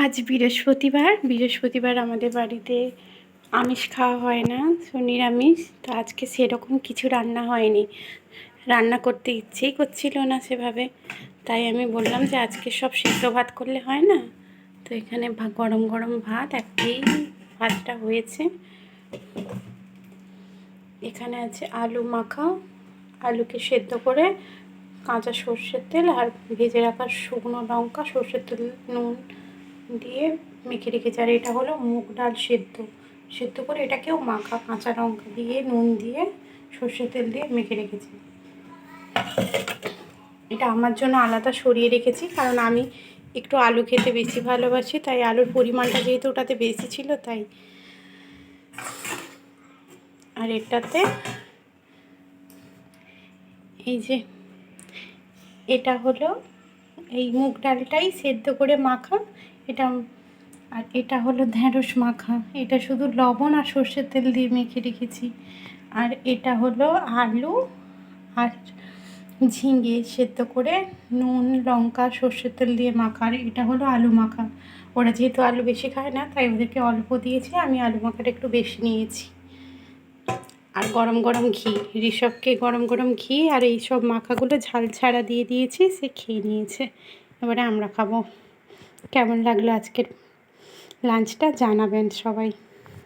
আজ বৃহস্পতিবার বৃহস্পতিবার আমাদের বাড়িতে আমিষ খাওয়া হয় না, তো নিরামিষ, তো আজকে সেরকম কিছু রান্না হয়নি। রান্না করতে ইচ্ছেই করছিল না সেভাবে, তাই আমি বললাম যে আজকে সব সিদ্ধ ভাত করলে হয় না? তো এখানে গরম গরম ভাত একটাই ভাতটা হয়েছে। এখানে আছে আলু মাখা, আলুকে সেদ্ধ করে কাঁচা সর্ষের তেল আর ভেজে রাখা শুকনো লঙ্কা, সর্ষের তেল, নুন দিয়ে মেখে রেখেছি। আর এটা হলো মুগ ডাল সেদ্ধ। সেদ্ধ করে এটাকেও মাখা কাঁচা লঙ্কা দিয়ে, নুন দিয়ে, সর্ষের তেল দিয়ে মেখে রেখেছি। এটা আমার জন্য আলাদা সরিয়ে রেখেছি, কারণ আমি একটু আলু খেতে বেশি ভালোবাসি, তাই আলুর পরিমাণটা যেহেতু ওটাতে বেশি ছিল, তাই। আর এটাতে এই যে, এটা হলো এই মুগ ডালটাই সেদ্ধ করে মাখা। এটা আর এটা হলো ঢ্যাঁড়স মাখা। এটা শুধু লবণ আর সর্ষের তেল দিয়ে মেখে রেখেছি। আর এটা হলো আলু আর ঝিঙে সেদ্ধ করে নুন, লঙ্কা, সর্ষের তেল দিয়ে মাখা। আর এটা হলো আলু মাখা। ওরা যেহেতু আলু বেশি খায় না, তাই ওদেরকে অল্প দিয়েছি। আমি আলু মাখাটা একটু বেশি নিয়েছি। আর গরম গরম ঘি। ঋষভকে গরম গরম ঘি আর এই সব মাখাগুলো ঝাল ছাড়া দিয়ে দিয়েছি, সে খেয়ে নিয়েছে। এবারে আমরা খাব। কেমন লাগল আজকের লাঞ্চটা? জানাবেন সবাই।